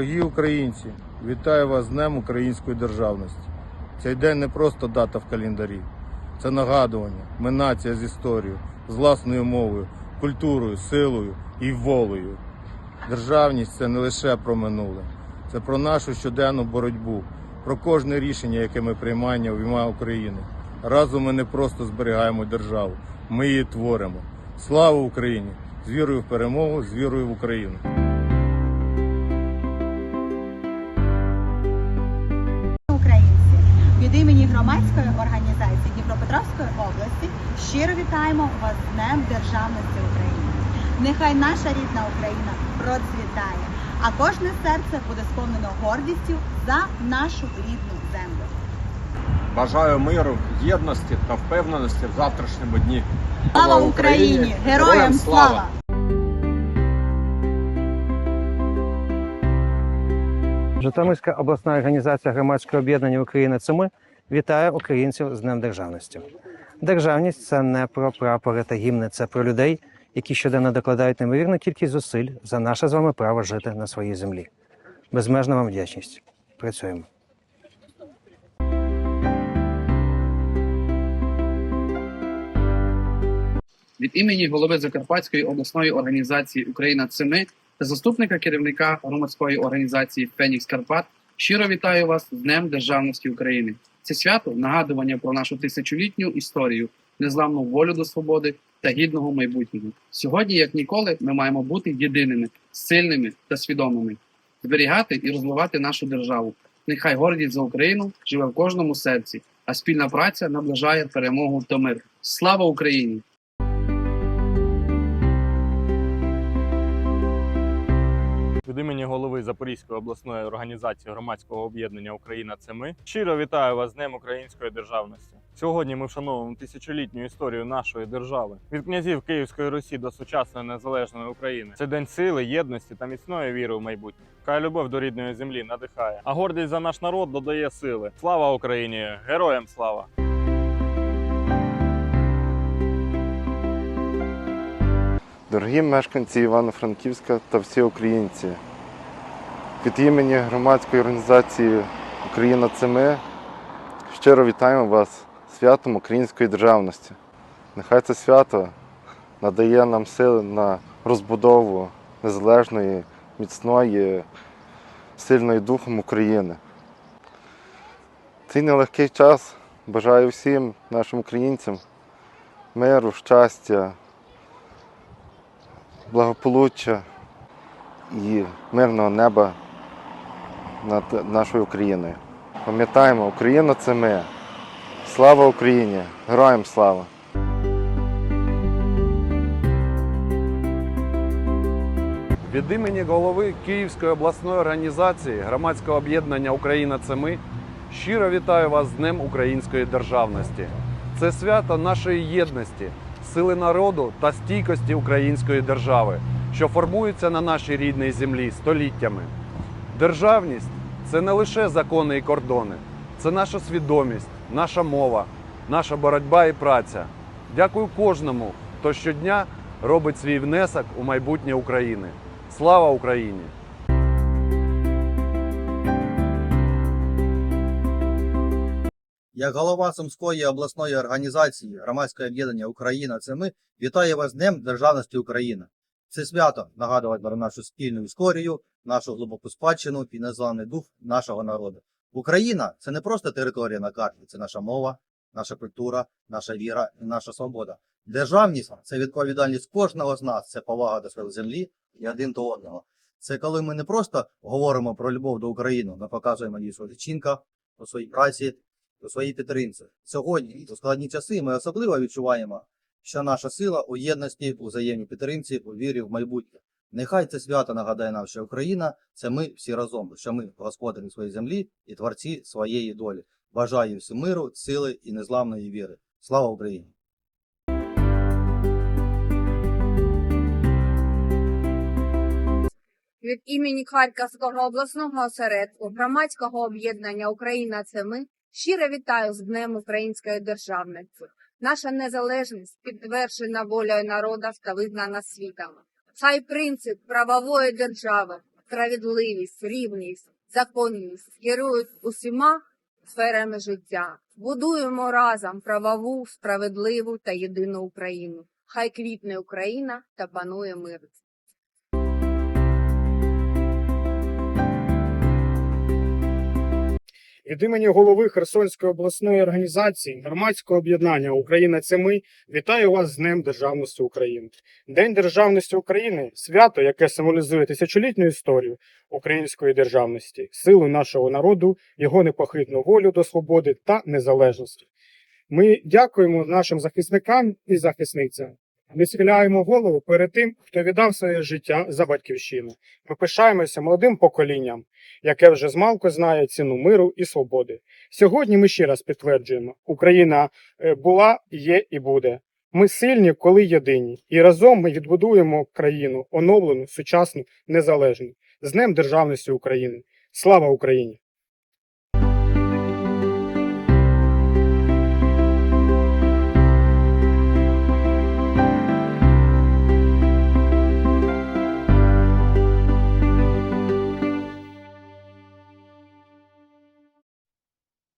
Дорогі українці, вітаю вас з Днем Української державності. Цей день не просто дата в календарі, це нагадування. Ми нація з історією, з власною мовою, культурою, силою і волею. Державність це не лише про минуле, це про нашу щоденну боротьбу, про кожне рішення, яке ми приймаємо в ім'я України. Разом ми не просто зберігаємо державу, ми її творимо. Слава Україні! З вірою в перемогу, з вірою в Україну! Від імені громадської організації Дніпропетровської області щиро вітаємо вас з Днем Державності України. Нехай наша рідна Україна процвітає, а кожне серце буде сповнено гордістю за нашу рідну землю. Бажаю миру, єдності та впевненості в завтрашньому дні. Слава Україні! Героям слава! Житомирська обласна організація громадського об'єднання Україна це вітає українців з Днем Державності. Державність це не про прапори та гімни, це про людей, які щоденно докладають неймовірну кількість зусиль за наше з вами право жити на своїй землі. Безмежна вам вдячність. Працюємо. від імені голови Закарпатської обласної організації Україна це ми та заступника керівника громадської організації Фенікс Карпат щиро вітаю вас з Днем Державності України. Це свято нагадування про нашу тисячолітню історію, незламну волю до свободи та гідного майбутнього. Сьогодні, як ніколи, ми маємо бути єдиними, сильними та свідомими, зберігати і розвивати нашу державу. Нехай гордість за Україну живе в кожному серці, а спільна праця наближає перемогу та мир. Слава Україні! Запорізької обласної організації громадського об'єднання Україна це ми щиро вітаю вас з Днем Української державності. Сьогодні ми вшановуємо тисячолітню історію нашої держави від князів Київської Русі до сучасної незалежної України. Це день сили, єдності та міцної віри в майбутнє. Хай любов до рідної землі надихає, а гордість за наш народ додає сили. Слава Україні! Героям слава! Дорогі мешканці Івано-Франківська та всі українці, від імені громадської організації Україна це ми щиро вітаємо вас святом української державності. Нехай це свято надає нам сили на розбудову незалежної, міцної, сильної духом України. Цей нелегкий час бажаю всім нашим українцям миру, щастя благополуччя і мирного неба над нашою Україною. Пам'ятаємо, Україна це ми. Слава Україні! Героям слава! Від імені голови Київської обласної організації громадського об'єднання Україна це ми щиро вітаю вас з Днем Української державності. Це свято нашої єдності, сили народу та стійкості української держави, що формується на нашій рідній землі століттями. Державність це не лише закони і кордони, це наша свідомість, наша мова, наша боротьба і праця. Дякую кожному, хто щодня робить свій внесок у майбутнє України. Слава Україні! Як голова Сумської обласної організації громадське об'єднання Україна це ми вітаю вас з Днем Державності України. Це свято нагадує про нашу спільну історію, нашу глибоку спадщину і незламний дух нашого народу. Україна це не просто територія на карті, це наша мова, наша культура, наша віра і наша свобода. Державність це відповідальність кожного з нас, це повага до своєї землі і один до одного. Це коли ми не просто говоримо про любов до України, ми показуємо її своїх вчинках, у своїй праці, у своїй підтримці. Сьогодні, у складні часи, ми особливо відчуваємо, що наша сила у єдності, у взаємній підтримці, у вірі в майбутнє. Нехай це свято нагадає нам, що Україна це ми всі разом, що ми господарі своєї землі і творці своєї долі. Бажаю всім миру, сили і незламної віри. Слава Україні! від імені Харківського обласного осередку громадського об'єднання Україна це ми щиро вітаю з Днем Української державності. Наша незалежність підтверджена волею народу та визнана світом. Хай принцип правової держави справедливість, рівність, законність керують усіма сферами життя. Будуємо разом правову, справедливу та єдину Україну. Хай квітне Україна та панує мир. Від імені голови Херсонської обласної організації громадського об'єднання Україна це ми вітаю вас з Днем Державності України. День Державності України свято, яке символізує тисячолітню історію української державності, силу нашого народу, його непохитну волю до свободи та незалежності. Ми дякуємо нашим захисникам і захисницям. Ми схиляємо голову перед тим, хто віддав своє життя за батьківщину. Ми пишаємося молодим поколінням, яке вже змалку знає ціну миру і свободи. Сьогодні ми ще раз підтверджуємо: Україна е, була, є і буде. Ми сильні, коли єдині, і разом ми відбудуємо країну оновлену, сучасну, незалежну з Днем Державності України. Слава Україні!